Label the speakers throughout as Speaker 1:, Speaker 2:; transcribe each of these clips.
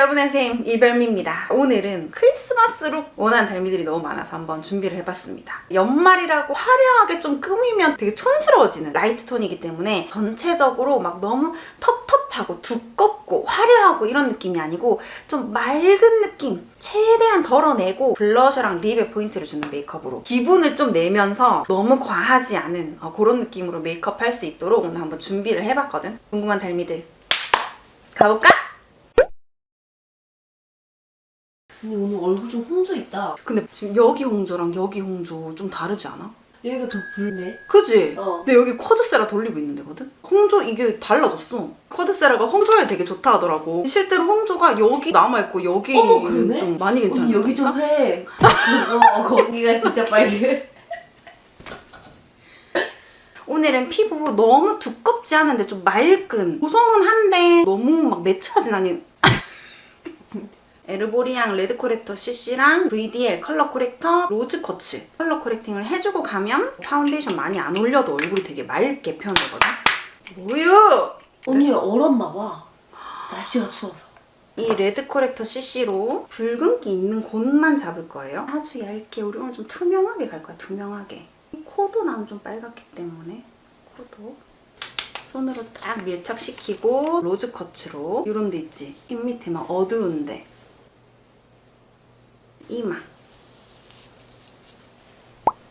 Speaker 1: 여러분의 선생님 이별미입니다. 오늘은 크리스마스 룩 원하는 달미들이 너무 많아서 한번 준비를 해봤습니다. 연말이라고 화려하게 좀 꾸미면 되게 촌스러워지는 라이트 톤이기 때문에 전체적으로 막 너무 텁텁하고 두껍고 화려하고 이런 느낌이 아니고 좀 맑은 느낌 최대한 덜어내고 블러셔랑 립에 포인트를 주는 메이크업으로 기분을 좀 내면서 너무 과하지 않은 어, 그런 느낌으로 메이크업 할 수 있도록 오늘 한번 준비를 해봤거든. 궁금한 달미들 가볼까?
Speaker 2: 언니 오늘 얼굴 좀 홍조 있다.
Speaker 1: 근데 지금 여기 홍조랑 여기 홍조 좀 다르지 않아?
Speaker 2: 여기가 더 붉네.
Speaker 1: 그지?
Speaker 2: 어.
Speaker 1: 근데 여기 쿼드세라 돌리고 있는 데거든? 홍조 이게 달라졌어. 쿼드세라가 홍조에 되게 좋다 하더라고. 실제로 홍조가 여기 남아있고 여기는
Speaker 2: 어머, 그러네?
Speaker 1: 좀 많이 괜찮아.
Speaker 2: 여기 좀 해. 어, 거기가 진짜 빨개.
Speaker 1: 오늘은 피부 너무 두껍지 않은데 좀 맑은 고성은 한데 너무 막 매트하진 않은 에르보리앙 레드 코렉터 CC랑 VDL 컬러 코렉터 로즈 커츠 컬러 코렉팅을 해주고 가면 파운데이션 많이 안 올려도 얼굴이 되게 맑게 표현되거든 뭐유!
Speaker 2: 언니 얼었나 봐. 날씨가 추워서.
Speaker 1: 이 레드 코렉터 CC로 붉은기 있는 곳만 잡을 거예요. 아주 얇게 우리 오늘 좀 투명하게 갈 거야. 투명하게. 코도 난 좀 빨갛기 때문에 코도 손으로 딱 밀착시키고 로즈 커츠로 이런 데 있지. 입 밑에 막 어두운데 이마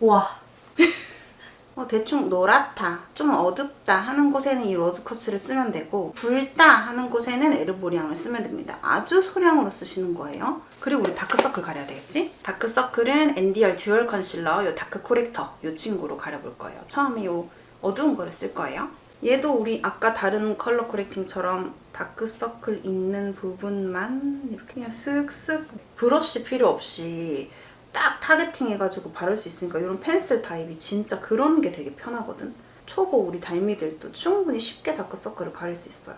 Speaker 2: 와.
Speaker 1: 어, 대충 노랗다, 좀 어둡다 하는 곳에는 이 로즈 커츠를 쓰면 되고 붉다 하는 곳에는 에르보리앙을 쓰면 됩니다. 아주 소량으로 쓰시는 거예요. 그리고 우리 다크서클 가려야 되겠지? 다크서클은 엔디얼 듀얼 컨실러 요 다크 코렉터 요 친구로 가려볼 거예요. 처음에 요 어두운 거를 쓸 거예요. 얘도 우리 아까 다른 컬러 코렉팅처럼 다크서클 있는 부분만 이렇게 그냥 쓱쓱 브러쉬 필요 없이 딱 타겟팅 해가지고 바를 수 있으니까 이런 펜슬 타입이 진짜 그런 게 되게 편하거든. 초보 우리 달미들도 충분히 쉽게 다크서클을 가릴 수 있어요.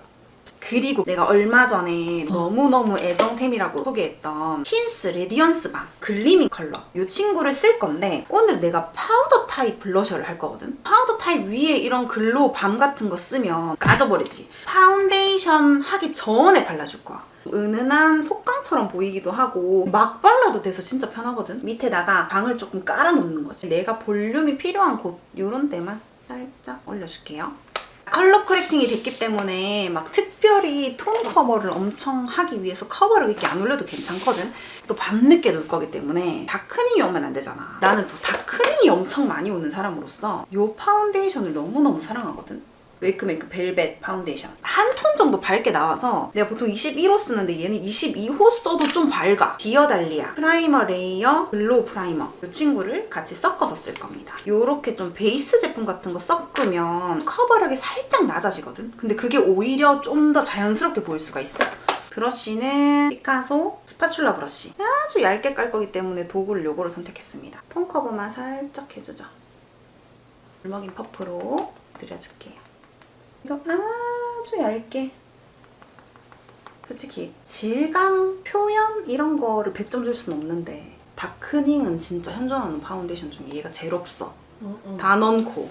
Speaker 1: 그리고 내가 얼마 전에 너무너무 애정템이라고 소개했던 힌스 레디언스 밤 글리밍 컬러. 이 친구를 쓸 건데 오늘 내가 파우더 타입 블러셔를 할 거거든. 파우더 타입 위에 이런 글로우 밤 같은 거 쓰면 까져버리지. 파운데이션 하기 전에 발라줄 거야. 은은한 속감처럼 보이기도 하고 막 발라도 돼서 진짜 편하거든. 밑에다가 방을 조금 깔아놓는 거지. 내가 볼륨이 필요한 곳 이런 데만 살짝 올려줄게요 컬러 코렉팅이 됐기 때문에 막 특별히 톤 커버를 엄청 하기 위해서 커버를 이렇게 안 올려도 괜찮거든. 또 밤늦게 놀 거기 때문에 다크닝이 오면 안 되잖아. 나는 또 다크닝이 엄청 많이 오는 사람으로서 이 파운데이션을 너무너무 사랑하거든. 웨이크메이크 벨벳 파운데이션 한 톤 정도 밝게 나와서 내가 보통 21호 쓰는데 얘는 22호 써도 좀 밝아. 디어달리아 프라이머 레이어 글로우 프라이머 이 친구를 같이 섞어서 쓸 겁니다. 요렇게 좀 베이스 제품 같은 거 섞으면 커버력이 살짝 낮아지거든? 근데 그게 오히려 좀 더 자연스럽게 보일 수가 있어. 브러쉬는 피카소 스파츌라 브러쉬. 아주 얇게 깔 거기 때문에 도구를 요거를 선택했습니다. 톤 커버만 살짝 해주죠. 울먹인 퍼프로 드려줄게요 이거 아주 얇게. 솔직히 질감, 표현 이런 거를 100점 줄 수는 없는데 다크닝은 진짜 현존하는 파운데이션 중에 얘가 제일 없어.
Speaker 2: 응, 응.
Speaker 1: 다 넣고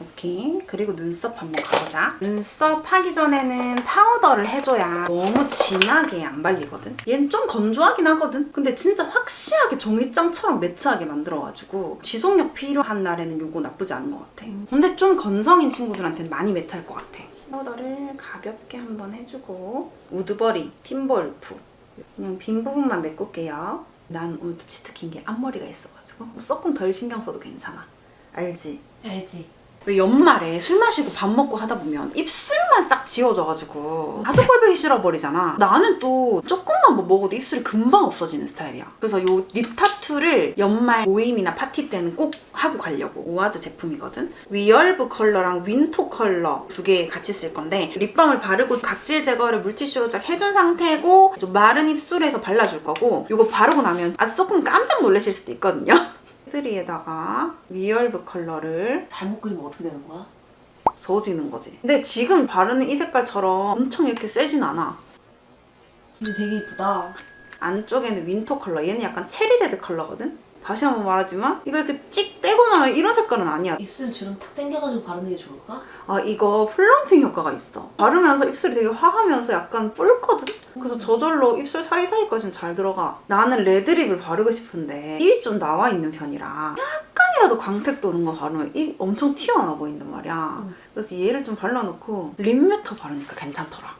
Speaker 1: 오케이. 그리고 눈썹 한번 가보자. 눈썹 하기 전에는 파우더를 해줘야 너무 진하게 안 발리거든? 얘는 좀 건조하긴 하거든? 근데 진짜 확실하게 종이장처럼 매트하게 만들어가지고 지속력 필요한 날에는 요거 나쁘지 않은 것 같아. 근데 좀 건성인 친구들한테는 많이 매트할 것 같아. 파우더를 가볍게 한번 해주고 우드버리, 팀볼프. 그냥 빈 부분만 메꿀게요. 난 오늘도 치트킨 게 앞머리가 있어가지고 조금 덜 신경 써도 괜찮아. 알지?
Speaker 2: 알지.
Speaker 1: 왜 연말에 술 마시고 밥 먹고 하다 보면 입술만 싹 지워져가지고 아주 꼴보기 싫어버리잖아. 나는 또 조금만 뭐 먹어도 입술이 금방 없어지는 스타일이야. 그래서 요 립 타투를 연말 모임이나 파티 때는 꼭 하고 가려고 오아드 제품이거든. 위얼브 컬러랑 윈토 컬러 두 개 같이 쓸 건데 립밤을 바르고 각질 제거를 물티슈로 쫙 해둔 상태고 좀 마른 입술에서 발라줄 거고 요거 바르고 나면 아주 조금 깜짝 놀라실 수도 있거든요. 테두리에다가 위얼브 컬러를
Speaker 2: 잘못 그리면 어떻게 되는 거야?
Speaker 1: 져지는 거지. 근데 지금 바르는 이 색깔처럼 엄청 이렇게 세진 않아.
Speaker 2: 근데 되게 이쁘다.
Speaker 1: 안쪽에는 윈터 컬러, 얘는 약간 체리 레드 컬러거든? 다시 한번 말하지만 이거 이렇게 찍 떼고 나면 이런 색깔은 아니야.
Speaker 2: 입술 주름 탁 당겨가지고 바르는 게 좋을까?
Speaker 1: 아 이거 플럼핑 효과가 있어. 바르면서 입술이 되게 화하면서 약간 뿔거든? 그래서 저절로 입술 사이사이까지는 잘 들어가. 나는 레드립을 바르고 싶은데 입이 좀 나와 있는 편이라 약간이라도 광택 도는 거 바르면 입 엄청 튀어나와 보인단 말이야.
Speaker 2: 음.
Speaker 1: 그래서 얘를 좀 발라놓고 립 매터 바르니까 괜찮더라.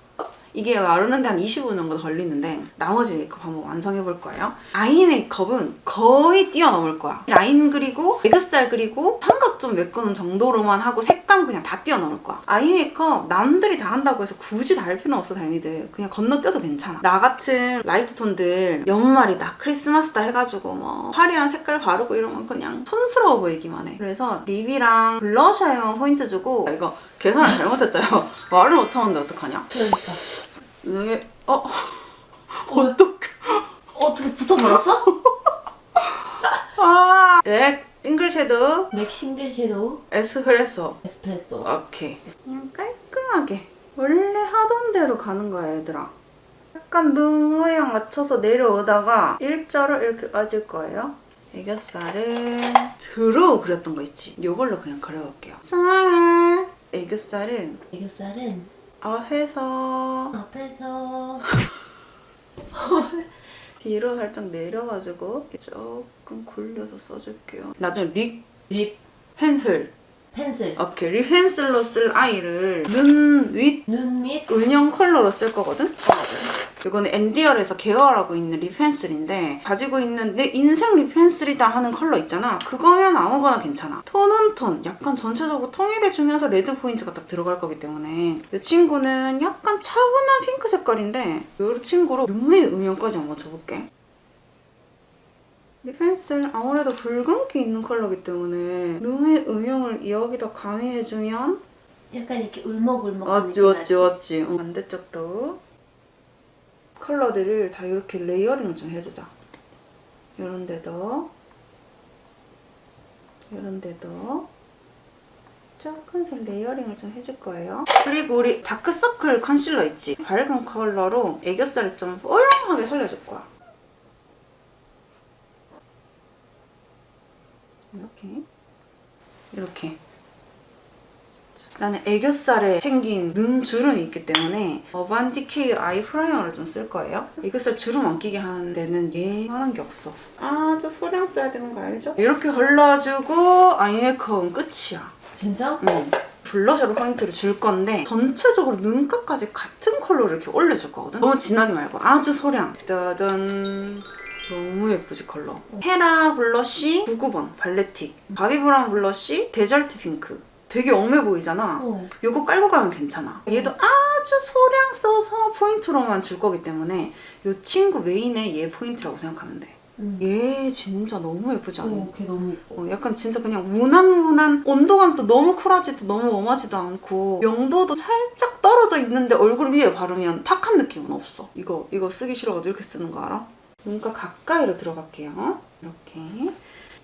Speaker 1: 이게 마르는데 한 25분 정도 걸리는데 나머지 메이크업 한번 완성해 볼 거예요. 아이 메이크업은 거의 뛰어넘을 거야. 라인 그리고 애교살 그리고 삼각 좀 메꾸는 정도로만 하고 색감 그냥 다 뛰어넘을 거야. 아이 메이크업 남들이 다 한다고 해서 굳이 다 할 필요는 없어 다행히들. 그냥 건너뛰어도 괜찮아. 나 같은 라이트 톤들 연말이다 크리스마스다 해가지고 뭐 화려한 색깔 바르고 이러면 그냥 촌스러워 보이기만 해. 그래서 립이랑 블러셔에만 포인트 주고 야, 이거 계산을 잘못했다 요. 말을 못하는데 어떡하냐?
Speaker 2: 그러니까.
Speaker 1: 이게 어? 어떡해?
Speaker 2: 어떻게 붙어버렸어?
Speaker 1: 아. 네, 싱글 섀도우.
Speaker 2: 맥 싱글 섀도우?
Speaker 1: 에스프레소.
Speaker 2: 에스프레소.
Speaker 1: 오케이. 그냥 깔끔하게. 원래 하던 대로 가는 거야 얘들아. 약간 눈 모양 맞춰서 내려오다가 일자로 이렇게 빠질 거예요. 애교살은 드로우 그렸던 거 있지. 이걸로 그냥 그려볼게요. 쌀 애교살은?
Speaker 2: 애교살은
Speaker 1: 앞에서.
Speaker 2: 앞에서.
Speaker 1: 뒤로 살짝 내려가지고 조금 굴려서 써줄게요. 나중에 립.
Speaker 2: 립.
Speaker 1: 펜슬.
Speaker 2: 펜슬.
Speaker 1: 오케이. 립 펜슬로 쓸 아이를 눈
Speaker 2: 윗눈밑
Speaker 1: 은영 컬러로 쓸 거거든? 이거는 엔디얼에서 계열하고 있는 립 펜슬인데 가지고 있는 내 인생 립 펜슬이다 하는 컬러 있잖아. 그거면 아무거나 괜찮아. 톤온톤 약간 전체적으로 통일해주면서 레드 포인트가 딱 들어갈 거기 때문에. 이 친구는 약간 차분한 핑크 색깔인데 이 친구로 눈의 음영까지 한번 줘볼게. 립 펜슬 아무래도 붉은기 있는 컬러기 때문에 눈의 음영을 여기다 가미해주면
Speaker 2: 약간 이렇게 울먹울먹
Speaker 1: 맞지 맞지? 맞지. 어, 반대쪽도 컬러들을 다 이렇게 레이어링을 좀 해주자. 이런 데도 이런 데도 조금씩 레이어링을 좀 해줄 거예요. 그리고 우리 다크서클 컨실러 있지? 밝은 컬러로 애교살을 좀 뽀용하게 살려줄 거야. 이렇게. 이렇게 나는 애교살에 생긴 눈 주름이 있기 때문에 어반 디케이 아이 프라이머를 좀 쓸 거예요. 애교살 주름 안 끼게 하는 데는 얘만한 게 없어. 아주 소량 써야 되는 거 알죠? 이렇게 발라주고 아이 메이크업은 끝이야.
Speaker 2: 진짜?
Speaker 1: 응. 블러셔로 포인트를 줄 건데 전체적으로 눈가까지 같은 컬러를 이렇게 올려줄 거거든? 너무 진하게 말고 아주 소량. 짜잔. 너무 예쁘지 컬러. 헤라 블러쉬 99번 발레틱. 바비 브라운 블러쉬 데절트 핑크. 되게 엄해 보이잖아.
Speaker 2: 어.
Speaker 1: 요거 깔고 가면 괜찮아. 얘도 아주 소량 써서 포인트로만 줄 거기 때문에 요 친구 메인에 얘 포인트라고 생각하면 돼.
Speaker 2: 음.
Speaker 1: 얘 진짜 너무 예쁘지 않아?
Speaker 2: 어, 걔 너무 예뻐.
Speaker 1: 어, 약간 진짜 그냥 무난무난 온도감도 너무 쿨하지도 너무 웜하지도 않고 명도도 살짝 떨어져 있는데 얼굴 위에 바르면 탁한 느낌은 없어. 이거 이거 쓰기 싫어가지고 이렇게 쓰는 거 알아? 눈가 가까이로 들어갈게요. 이렇게.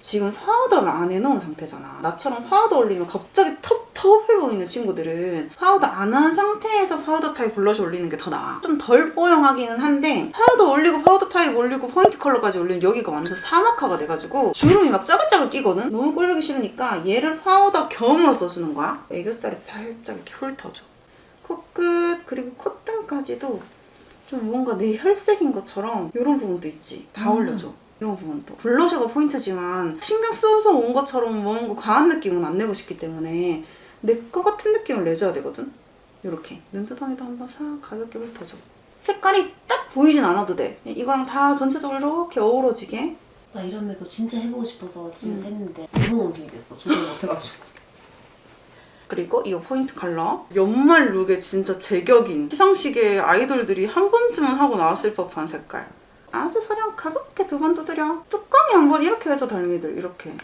Speaker 1: 지금 파우더를 안 해놓은 상태잖아. 나처럼 파우더 올리면 갑자기 텁텁해 보이는 친구들은 파우더 안 한 상태에서 파우더 타입 블러셔 올리는 게 더 나아. 좀 덜 뽀용하기는 한데 파우더 올리고 파우더 타입 올리고 포인트 컬러까지 올리면 여기가 완전 사막화가 돼가지고 주름이 막 짜글짜글 끼거든? 너무 꼴보기 싫으니까 얘를 파우더 겸으로 써주는 거야. 애교살에 살짝 이렇게 훑어줘. 코끝 그리고 콧등까지도 좀 뭔가 내 혈색인 것처럼 이런 부분도 있지. 다
Speaker 2: 음.
Speaker 1: 올려줘. 이런 부분도. 블러셔가 포인트지만 신경 써서 온 것처럼 뭔가 과한 느낌은 안 내고 싶기 때문에 내 거 같은 느낌을 내줘야 되거든. 이렇게 눈두덩이도 한번 싹 가볍게 훑어줘. 색깔이 딱 보이진 않아도 돼. 이거랑 다 전체적으로 이렇게 어우러지게.
Speaker 2: 나 이런 메이크업 진짜 해보고 싶어서 집에서
Speaker 1: 음.
Speaker 2: 했는데 너무 원숭이 됐어. 조절 못해가지고.
Speaker 1: 그리고 이 포인트 컬러. 연말 룩에 진짜 제격인 시상식에 아이돌들이 한 번쯤은 하고 나왔을 법한 색깔. 아주 소량 가볍게 두 번 두드려. 뚜껑이 한 번 이렇게 해서 달미들 이렇게.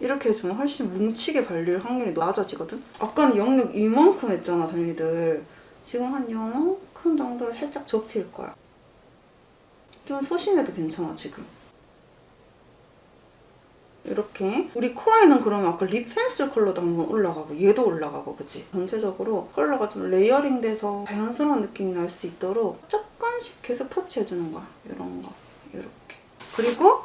Speaker 1: 이렇게 해주면 훨씬 뭉치게 발릴 확률이 낮아지거든? 아까는 영역 이만큼 했잖아, 달미들. 지금 한 요만큼 정도로 살짝 좁힐 거야. 좀 소심해도 괜찮아, 지금. 이렇게 우리 코에는 그러면 아까 립 펜슬 컬러도 한번 올라가고 얘도 올라가고 그치? 전체적으로 컬러가 좀 레이어링 돼서 자연스러운 느낌이 날 수 있도록 조금씩 계속 터치해주는 거야 이런 거 이렇게 그리고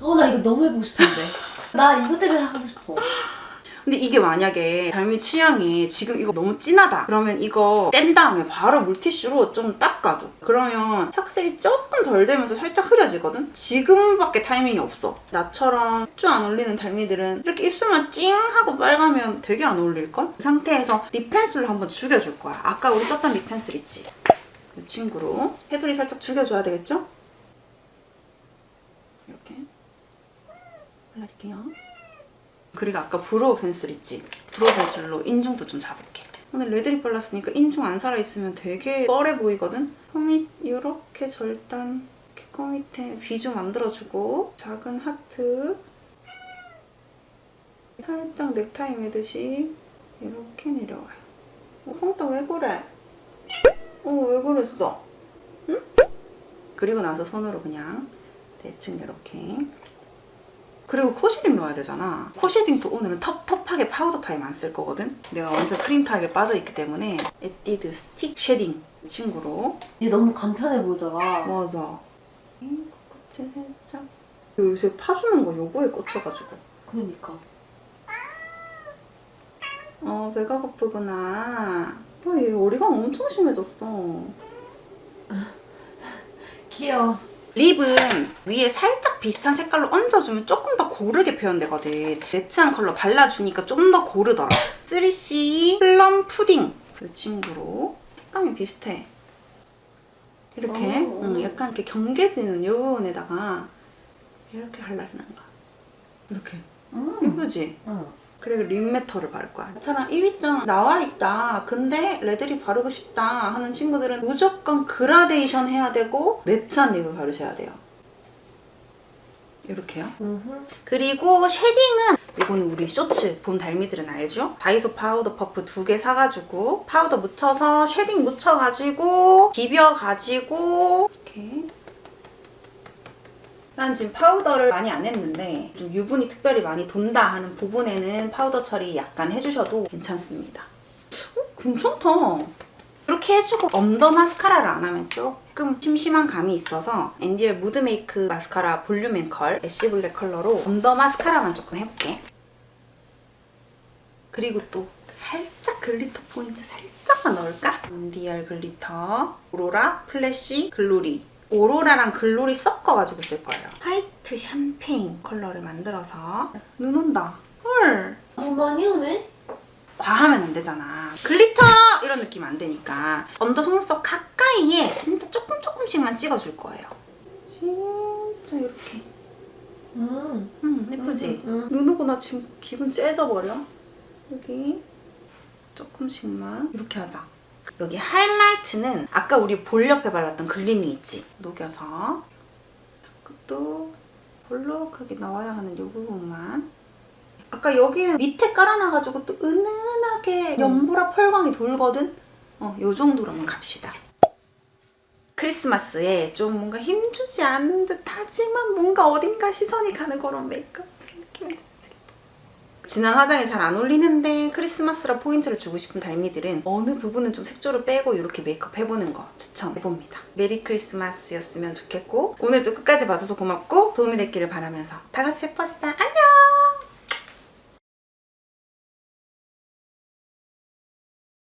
Speaker 2: 어, 나 이거 너무 해보고 싶은데. 나 이거 때문에 하고 싶어.
Speaker 1: 근데 이게 만약에 닮이 취향이 지금 이거 너무 진하다. 그러면 이거 뗀 다음에 바로 물티슈로 좀 닦아줘. 그러면 혈색이 조금 덜 되면서 살짝 흐려지거든? 지금밖에 타이밍이 없어. 나처럼 좀 안 어울리는 닮이들은 이렇게 입술만 찡 하고 빨가면 되게 안 어울릴걸? 그 상태에서 립 펜슬로 한번 죽여줄 거야. 아까 우리 썼던 립 펜슬 있지? 이 친구로. 테두리 살짝 죽여줘야 되겠죠? 이렇게. 발라줄게요 그리고 아까 브로우 펜슬 있지? 브로우 펜슬로 인중도 좀 잡을게. 오늘 레드립 발랐으니까 인중 안 살아있으면 되게 뻘해 보이거든? 코밑 이렇게 절단 이렇게 코 밑에 비 좀 만들어주고 작은 하트 살짝 넥타이 매듯이 이렇게 내려와요. 어, 펑떡 왜 그래? 어, 왜 그랬어? 응? 그리고 나서 손으로 그냥 대충 이렇게 그리고 코 쉐딩 넣어야 되잖아. 코 쉐딩도 오늘은 텁텁하게 파우더 타입 안 쓸 거거든. 내가 완전 크림 타입에 빠져있기 때문에 에뛰드 스틱 쉐딩 친구로
Speaker 2: 얘 너무 간편해 보이더라.
Speaker 1: 맞아. 이 코끝에 살짝 요새 파주는 거 요거에 꽂혀가지고
Speaker 2: 그러니까.
Speaker 1: 어 배가 고프구나. 어, 얘 어리광 엄청 심해졌어.
Speaker 2: 귀여워.
Speaker 1: 립은 위에 살짝 비슷한 색깔로 얹어주면 조금 더 고르게 표현되거든. 매트한 컬러 발라주니까 좀 더 고르더라. 3C 플럼 푸딩. 이 친구로 색감이 비슷해. 이렇게
Speaker 2: 오.
Speaker 1: 응, 약간 이렇게 경계지는 요원에다가 이렇게 발라주는 거. 이렇게.
Speaker 2: 음.
Speaker 1: 예쁘지?
Speaker 2: 응.
Speaker 1: 그리고 립 매터를 바를 거야. 저랑 입이장 나와 있다. 근데 레드립 바르고 싶다 하는 친구들은 무조건 그라데이션 해야 되고 매트한 립을 바르셔야 돼요. 이렇게요.
Speaker 2: 음흠.
Speaker 1: 그리고 쉐딩은 이거는 우리 쇼츠 본 달미들은 알죠? 다이소 파우더 퍼프 두 개 사가지고 파우더 묻혀서 쉐딩 묻혀가지고 비벼가지고 이렇게 난 지금 파우더를 많이 안 했는데 좀 유분이 특별히 많이 돈다 하는 부분에는 파우더 처리 약간 해주셔도 괜찮습니다. 어, 괜찮다. 이렇게 해주고 언더 마스카라를 안 하면 조금 심심한 감이 있어서 엔디얼 무드 메이크 마스카라 볼륨 앤컬 애쉬 블랙 컬러로 언더 마스카라만 조금 해볼게. 그리고 또 살짝 글리터 포인트 살짝만 넣을까? 엔디얼 글리터, 오로라, 플래시, 글로리. 오로라랑 글로리 섞어가지고 쓸 거예요. 화이트 샴페인 컬러를 만들어서 눈 온다. 헐.
Speaker 2: 너무 많이 오네?
Speaker 1: 과하면 안 되잖아. 글리터 이런 느낌 안 되니까 언더 속눈썹 가까이에 진짜 조금 조금씩만 찍어줄 거예요. 진짜 이렇게.
Speaker 2: 음.
Speaker 1: 음 예쁘지?
Speaker 2: 음, 음.
Speaker 1: 눈 오고 나 지금 기분 째져버려. 여기 조금씩만 이렇게 하자. 여기 하이라이트는 아까 우리 볼 옆에 발랐던 글리밍 있지? 녹여서 끝도 볼록하게 나와야 하는 이 부분만 아까 여기는 밑에 깔아놔가지고 또 은은하게 연보라 펄광이 돌거든? 어, 요 정도로만 갑시다. 크리스마스에 좀 뭔가 힘주지 않는 듯 하지만 뭔가 어딘가 시선이 가는 그런 메이크업 알지? 진한 화장이 잘 안 어울리는데 크리스마스라 포인트를 주고 싶은 달미들은 어느 부분은 좀 색조를 빼고 이렇게 메이크업 해보는 거 추천해봅니다. 메리 크리스마스였으면 좋겠고 오늘도 끝까지 봐줘서 고맙고 도움이 됐기를 바라면서 다 같이 예뻐지자. 안녕!